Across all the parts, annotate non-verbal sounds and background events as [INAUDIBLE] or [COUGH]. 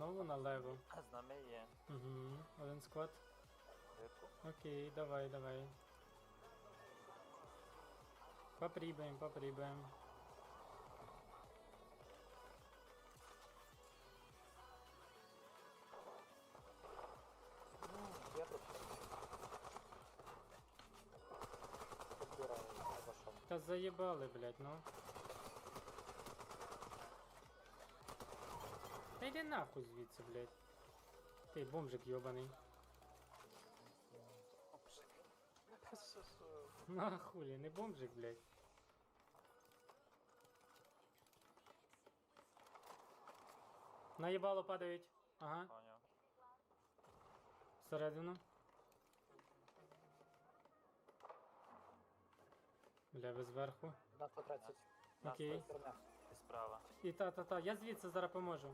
знову налево. З нами є. Угу. Один склад. Рибку. Окей, давай, давай. Поприбаем, поприбаем. Ну, я тут. Подбираю. Та заебали, блядь, ну. Йди нахуй звідси, блядь. Ти бомжик йобаний. Що, що? На хулі, не бомжик, блядь. Наїбало падають. Ага, Поняв. всередину. Бля, ви зверху. На 130. Окей. і справа. І та-та-та, я звідси зараз поможу.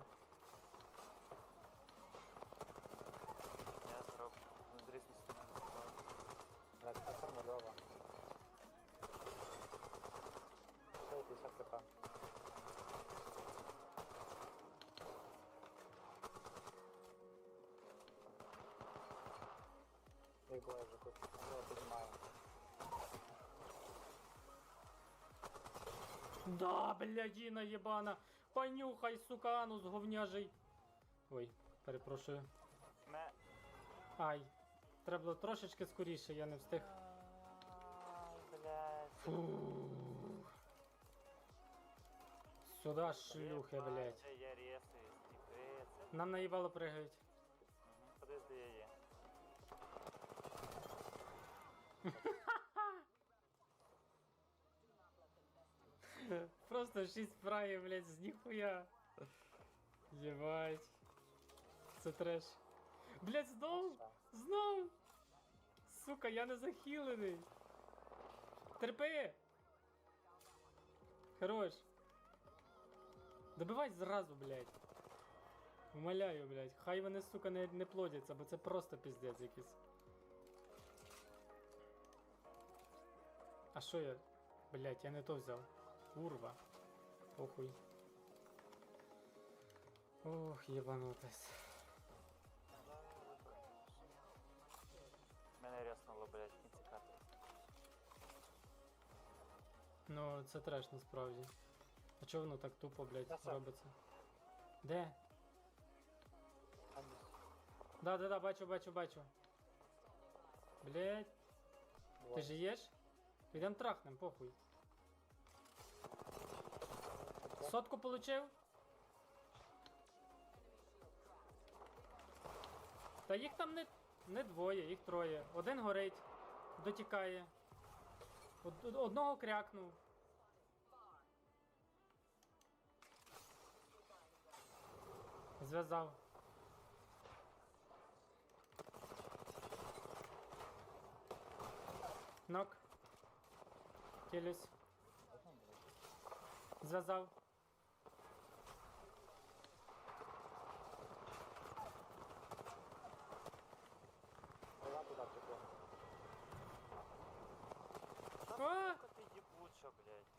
Ще 50 кп. Як тут. Я піднімаю. Да, блядіна єбана. Понюхай, сука, анус говняжий. Ой, перепрошую. Ме. Ай. Треба було трошечки скоріше, я не встиг. Ай, блядь. Фух. Сюда шлюхи, блядь. Це... Нам наїбало пригають. Мгм. Подивись, де я є. [LAUGHS] Просто 6 фраїв, блядь, з ніхуя. Єбать. Це треш. Блядь, знов? Знов! Сука, я не захилений. Терпи! Хорош. Добивай зразу, блядь. Умоляю, блядь. Хай вони, сука, не, не плодяться, бо це просто піздець якийсь. А що я? Блядь, я не то взяв. Курва. Похуй. Ох, єбанутись. Мене ряснуло, блядь, кінці карти. Ну, це треш насправді. А чого воно так тупо, блядь, Та робиться? Де? Там Да, да, да, бачу, бачу, бачу. Блядь, ти жиєш? Підем трахнем, похуй. Сотку получив? Та їх там не, не двоє, їх троє. Один горить, дотікає. Од- одного крякнув. Зв'язав. Нок. Кілюсь. Зв'язав. Була туди тепло. А! Сука, ти їбуча, блядь.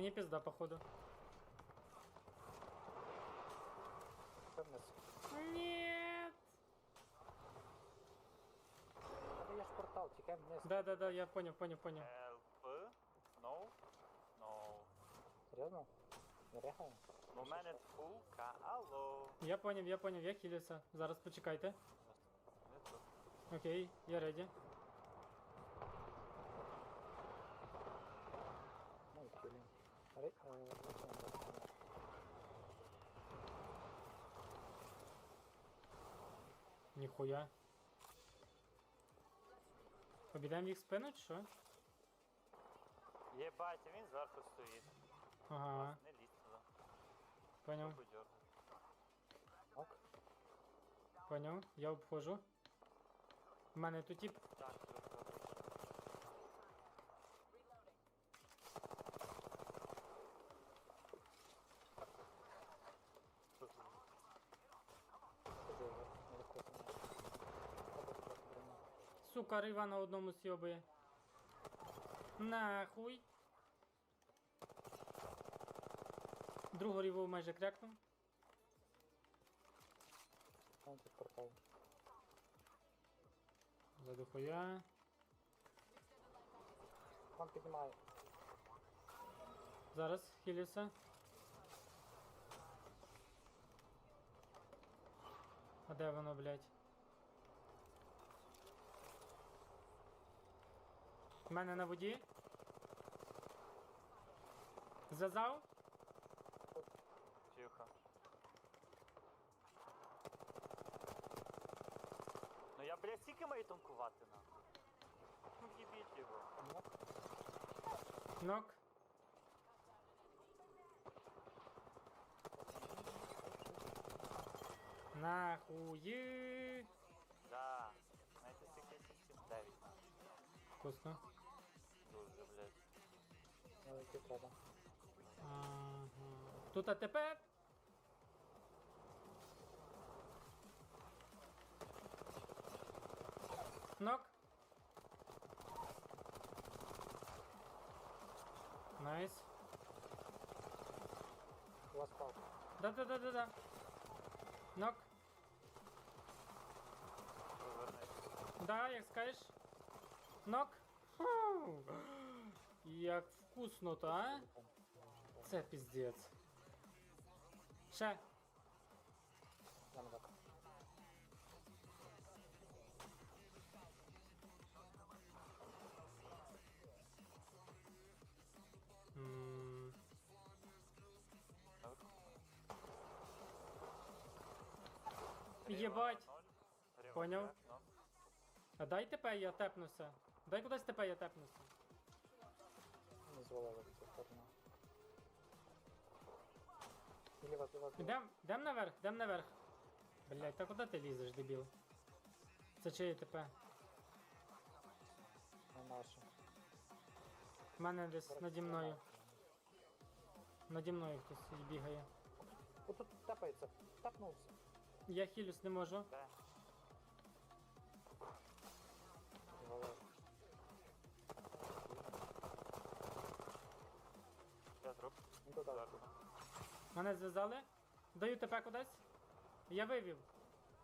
Мені пізда, походу. Це вниз. Нет. Та є ж портал, тікай вниз. Да, да, да, я понял, понял, понял. Help. No. No. Серйозно? Не рехаємо? Ну, У мене фулка, алло. Я понял, я понял, я хилюся. Зараз почекайте. Не тут. Окей, я реді. Ре... е, зачем? Ніхуя. Обійдемо їх спину чи що? Єбать, він зверху стоїть. Ага, Не лізь туди. поняв. Ок. поняв. Я обходжу. У мене тут тип. Так, тут робиш. Тут Ходи вже, не виходимо. Ходи. Сука, рива на одному сьобує. Нахуй. Другу ріву майже крякнув. Там тут портал. Задухуя. Піднімає. Зараз хилюся. А де воно, блядь? У мене на воді. Зв'язав? Тихо. Ну я, блядь, скільки маю танкувати нахуй? Ну їбіть його. Нок. Нок. Нахуї. Да. Знаєте, скільки 79 нахуй. Вкусно. Ну, треба. Ага. Тут АТП. Нок. Найс. Вас палка. Да-да-да-да-да. Нок. Да, як скажеш. Нок. Як вкусно-то, а? Це піздець. Ще. Вверх, ну. А дай ТП, я тепнуся. Дай кудись ТП, я тепнуся. В цю сторону. Зліва, зліва, зліва. Ідем, ідем наверх, ідем наверх. Блять, та куди ти лізеш, дебіл? Це чиє ТП? На нашу. У мене десь наді мною. Наді мною хтось бігає. О, тут тапається. Тапнувся. Я хілюс не можу. Де? Зверху. Мене зв'язали. Даю ТП кудись. Я вивів.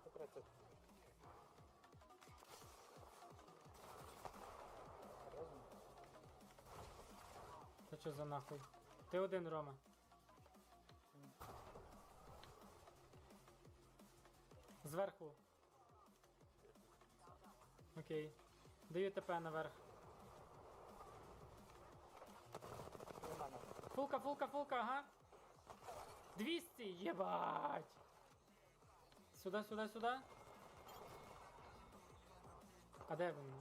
130. Серйозно? Та що за нахуй? Ти один, Рома. Зверху. Окей. Даю ТП наверх. Фулка, фулка, фулка, ага. 200, єбать. Сюда, сюда, сюда. А де він?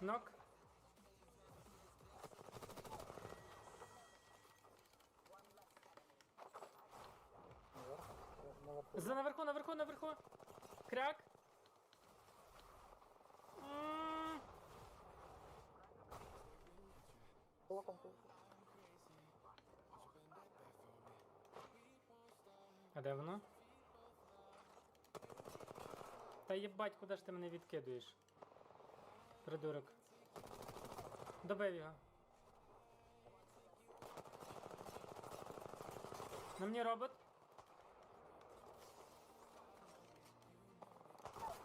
Нок. А де воно? Та єбать, куди ж ти мене відкидуєш? Придурок. Добив його. На мені робот.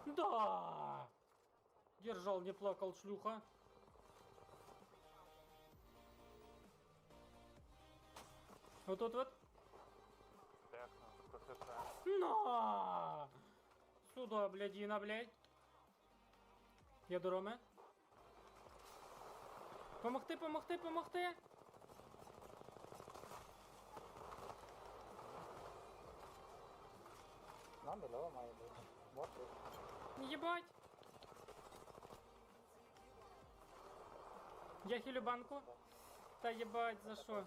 Да! Держал, не плакал, шлюха. Вот тут вот. Техно, КХП. На! Сюда, блядина, блядь. Я до Роми. Помогти, помогти, помогти. Нам біля має бути. Вот. Єбать. Я хилю банку. Та єбать, за що?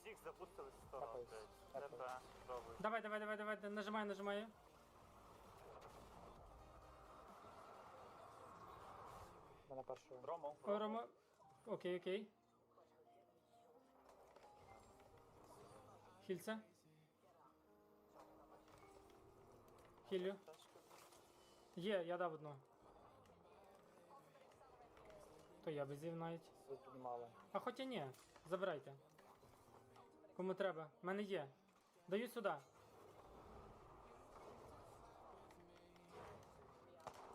Всіх запустили з того, блядь. тапаюсь. ТП, пробуй. Давай, давай, давай, давай, нажимаю, нажимаю. Мене першого. Рома, О, Рома. Окей, окей. Хільце. Хілю. Є, я дав одну. То я безів навіть. Ви піднімали. А хоча ні, забирайте. Кому треба. В мене є. Даю сюди.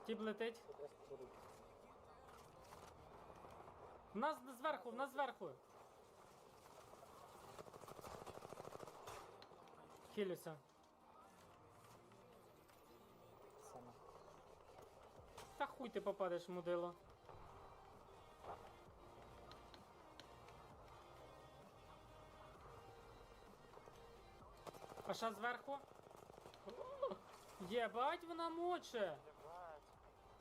Тіп летить. В нас зверху, в нас зверху. Хилюся. Та хуй ти попадеш, мудило. А ще зверху? О, Єбать, вона моче! Єбать.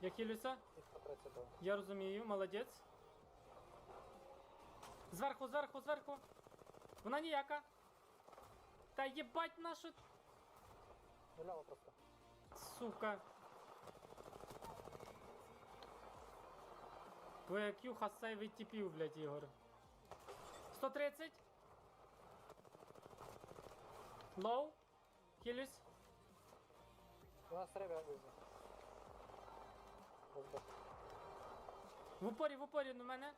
Я хилюся, Їх 130 було. я розумію, молодець. Зверху, зверху, зверху. Вона ніяка. Та єбать нашу, Нуляво просто. сука. Твоя кюха сейвить тіпів, блядь, Ігор. 130. Лоу. Хилюсь. У нас треба вийти. В упорі, в упорі на мене.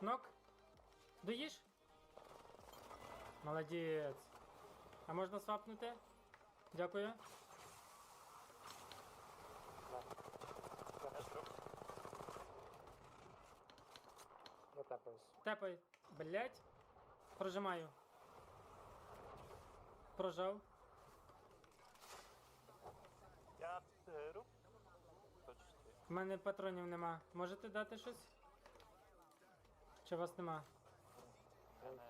Нок. Доїш? Молодець. А можна свапнути? Дякую. Тепаюсь. Тепай. Блять. Прожимаю. Прожав. Я. Почти. У мене патронів нема. Можете дати щось? Чи вас нема? Зараз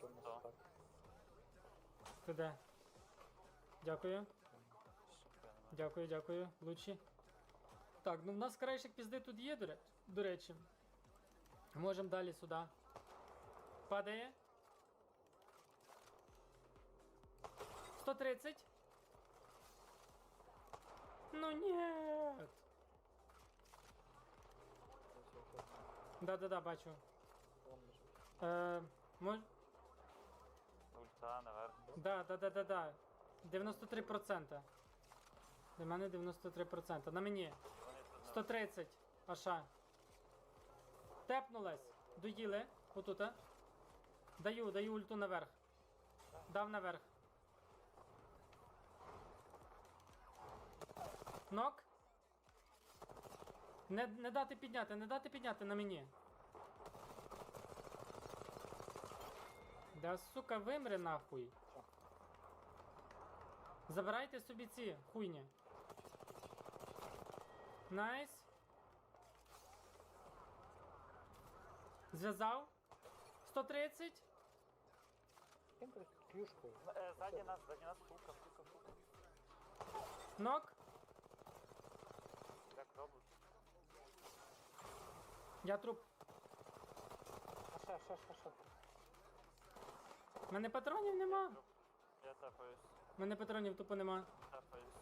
кину так. Ти де? Дякую. Дякую, дякую. Лучі. Так, ну в нас краєшик пізди тут є, до речі. Можемо далі сюди. Падає. 130. Ну нет. Да-да-да, бачу. Е, мож... Ульта наверх. Да, да, да, да, да. 93%. Для мене 93%. На мені. Вони тут на 130. Аша. Тепнулась. Доїли. Отута. Даю, даю ульту наверх. Дав наверх. Нок. Не, не дати підняти, не дати підняти на мені. Да сука, вимри нахуй. Забирайте собі ці хуйні. Найс. Зв'язав. 130. Ким ти клюшкою? Е, Ззаді нас, ззаді нас фулка, фулка, фулка. Нок. Як робиш? Я труп. А ще, ще, ще, ще. У мене патронів нема. Труп. Я тапаюсь, мене патронів тупо нема. тапаюсь.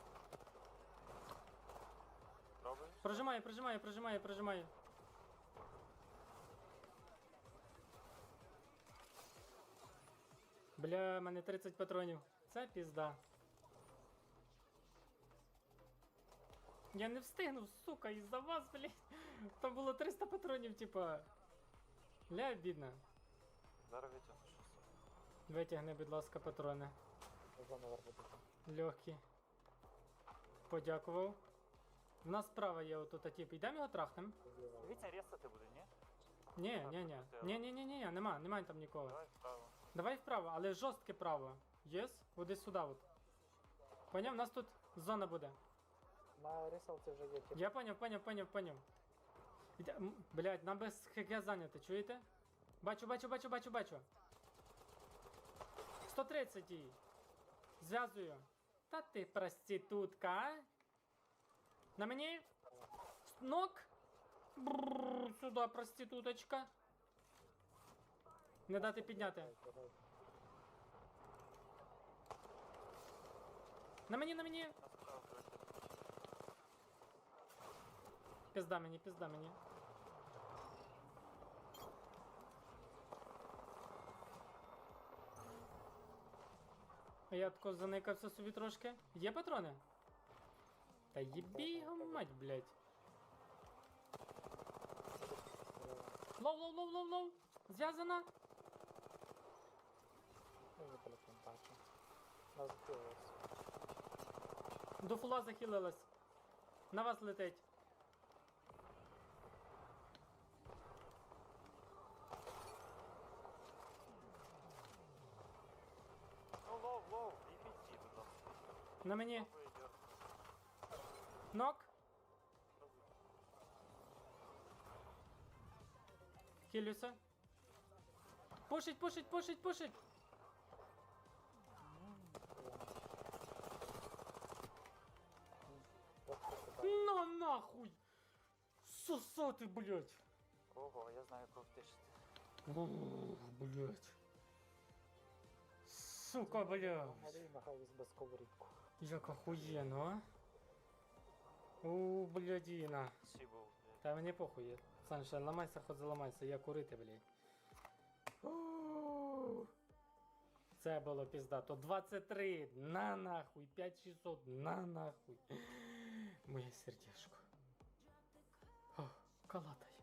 Пробуєш? Прожимаю, прожимаю, прожимаю, прожимаю. Бля, в мене 30 патронів. Це пізда. Я не встигнув, сука, із-за вас, блядь. Там було 300 патронів, типа. Ля, бідно. Зараз витягну щось. Витягни, будь ласка, патрони. Зона наверх. Легкі. Подякував. В нас справа є отут тип. Йдемо його трахнем. Вітя рісати буде, ні? Ні, ні, ні. Ні, ні, ні, ні, нема, немає там нікого. Давай вправо. Давай вправо, але жорстке право. Єс? От сюди от. Поняв, у нас тут зона буде. На рисалці вже є. Я поняв, поняв, поняв, поняв. Іде- м, Блядь, нам без ХГ зайняти, чуєте? Бачу, бачу, бачу, бачу, бачу. 130 їй. Зв'язую. Та ти проститутка, а? На мені? Нок? Бррр, сюди, проституточка. Не дати підняти. На мені, на мені! Пізда мені, пізда мені. А Я тако заникався собі трошки. Є патрони? Та їбі його мать, блядь. Лов, лоу, лов, лов, лоу. Зв'язана! Нас збилось. До фула захилилась. На вас летить. Ну лоу, лоу, EPC, будь ласка. На мені. Попробуй йдет. Нок. Хилюся. Пушить, пушить, пушить, пушить. На нахуй. Сосати, блядь. Ого, я знаю, кого втишити. Ух, блядь. Сука, блядь. Горій нагаюсь без коврітку. Як охуєнно, а? У, блядіна. Сібу, блядь. Та мені похуй. Санша, ламайся, хоч заламайся, я курити, блядь. Ух. Це було піздато. 23, на нахуй, 5600, на нахуй. Моє сердечко. О, калатай.